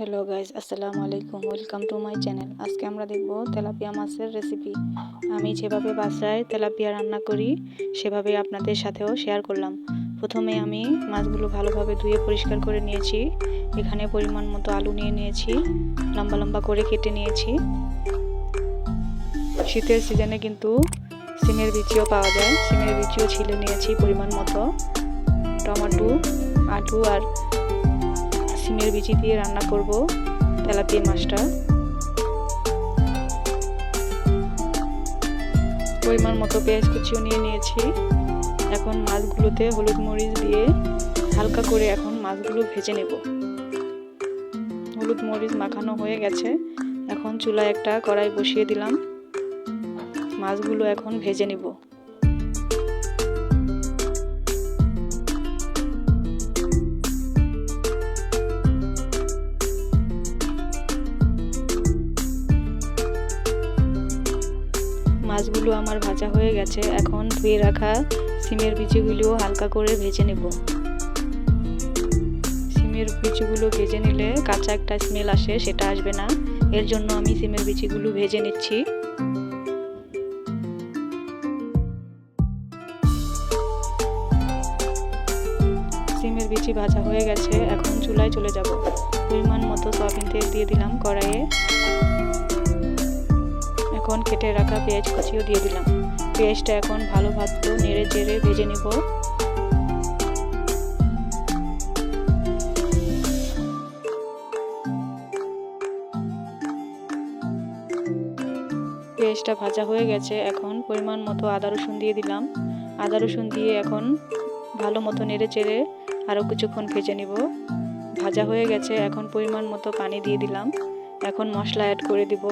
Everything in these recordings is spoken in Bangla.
হ্যালো গাইজ আসসালামু আলাইকুম ওয়েলকাম টু মাই চ্যানেল আজকে আমরা দেখব তেলাপিয়া মাছের রেসিপি আমি যেভাবে বাসায় তেলাপিয়া রান্না করি সেভাবে আপনাদের সাথেও শেয়ার করলাম প্রথমে আমি মাছগুলো ভালোভাবে ধুয়ে পরিষ্কার করে নিয়েছি। এখানে পরিমাণ মতো আলু নিয়ে নিয়েছি, লম্বা লম্বা করে কেটে নিয়েছি। শীতের সিজনে কিন্তু সিমের বিচিও পাওয়া যায়। সিমের বিচিও ছিলে নিয়েছি পরিমাণ মতো। টমাটো, আলু আর সিমের বিচি দিয়ে রান্না করব তেলাপিয়া মাছটা। পরিমাণ মতো পেঁয়াজ কুচিও নিয়ে নিয়েছি। এখন মাছগুলোতে হলুদ মরিচ দিয়ে হালকা করে এখন মাছগুলো ভেজে নেব। হলুদ মরিচ মাখানো হয়ে গেছে। এখন চুলায় একটা কড়াই বসিয়ে দিলাম। মাছগুলো এখন ভেজে নেব। মাছগুলো আমার ভাজা হয়ে গেছে, এখন ধুয়ে রাখা সিমের বিচিগুলিও হালকা করে ভেজে নেব। সিমের বিচিগুলো ভেজে নিলে কাঁচা একটা স্মেল আসে, সেটা আসবে না। এর জন্য আমি সিমের বিচিগুলো ভেজে নিচ্ছি। সিমের বিচি ভাজা হয়ে গেছে, এখন চুলায় চলে যাব। পরিমাণ মতো সয়াবিন তেল দিয়ে দিলাম কড়াইয়ে। এখন কেটে রাখা পেঁয়াজ কুচিও দিয়ে দিলাম। পেঁয়াজটা এখন ভালো ভাত নেড়ে চেড়ে ভেজে নিব। পেঁয়াজটা ভাজা হয়ে গেছে। এখন পরিমাণ মতো আদা রসুন দিয়ে দিলাম। আদা রসুন দিয়ে এখন ভালো মতো নেড়ে চেড়ে আরও কিছুক্ষণ ভেজে নিব। ভাজা হয়ে গেছে। এখন পরিমাণ মতো পানি দিয়ে দিলাম। এখন মশলা অ্যাড করে দিব।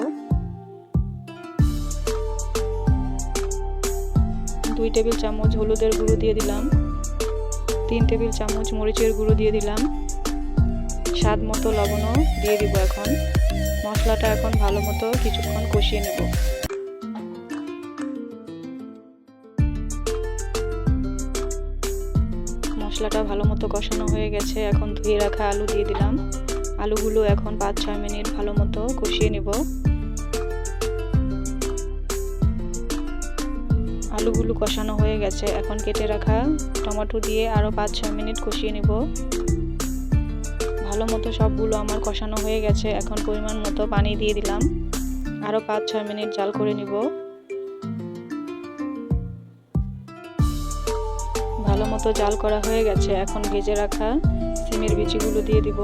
দুই টেবিল চামচ হলুদের গুঁড়ো দিয়ে দিলাম। তিন টেবিল চামচ মরিচের গুঁড়ো দিয়ে দিলাম। স্বাদ মতো লবণও দিয়ে দিব এখন। মশলাটা এখন ভালো মতো কিছুক্ষণ কষিয়ে নেব। মশলাটা ভালো মতো কষানো হয়ে গেছে। এখন ধুয়ে রাখা আলু দিয়ে দিলাম। আলুগুলো এখন পাঁচ ছয় মিনিট ভালো মতো কষিয়ে নেব। আলুগুলো কষানো হয়ে গেছে। এখন কেটে রাখা টমেটো দিয়ে আরও পাঁচ ছয় মিনিট কষিয়ে নেব। ভালো মতো সবগুলো আমার কষানো হয়ে গেছে। এখন পরিমাণ মতো পানি দিয়ে দিলাম। আরও পাঁচ ছয় মিনিট জাল করে নিব। ভালো মতো জাল করা হয়ে গেছে। এখন ভেজে রাখা সিমের বিচিগুলো দিয়ে দিব।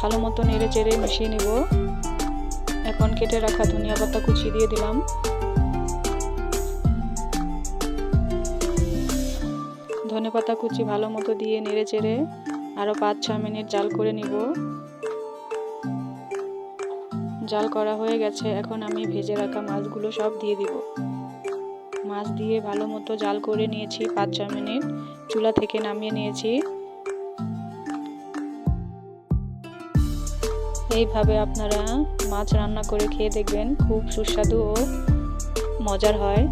ভালো মতো নেড়ে চেড়ে মিশিয়ে নিব। এখন কেটে রাখা ধনিয়া পাতা কুচি দিয়ে দিলাম। ধনে পাতা কুচি ভালো মতো দিয়ে নেড়ে চেড়ে আরও পাঁচ, ছ মিনিট জাল করে নিব। জাল করা হয়ে গেছে, এখন আমি ভেজে রাখা মাছগুলো সব দিয়ে দিব। মাছ দিয়ে ভালো মতো জাল করে নিয়েছি, পাঁচ, ছ মিনিট। চুলা থেকে নামিয়ে নিয়েছি। এইভাবে আপনারা মাছ রান্না করে খেয়ে দেখবেন, খুব সুস্বাদু ও মজার হয়।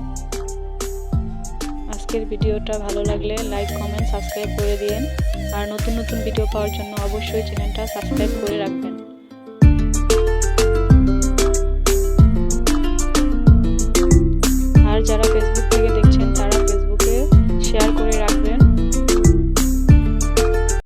আজকের ভিডিওটা ভালো লাগলে লাইক, কমেন্ট, সাবস্ক্রাইব করে দিন আর নতুন নতুন ভিডিও পাওয়ার জন্য অবশ্যই চ্যানেলটা সাবস্ক্রাইব করে রাখবেন।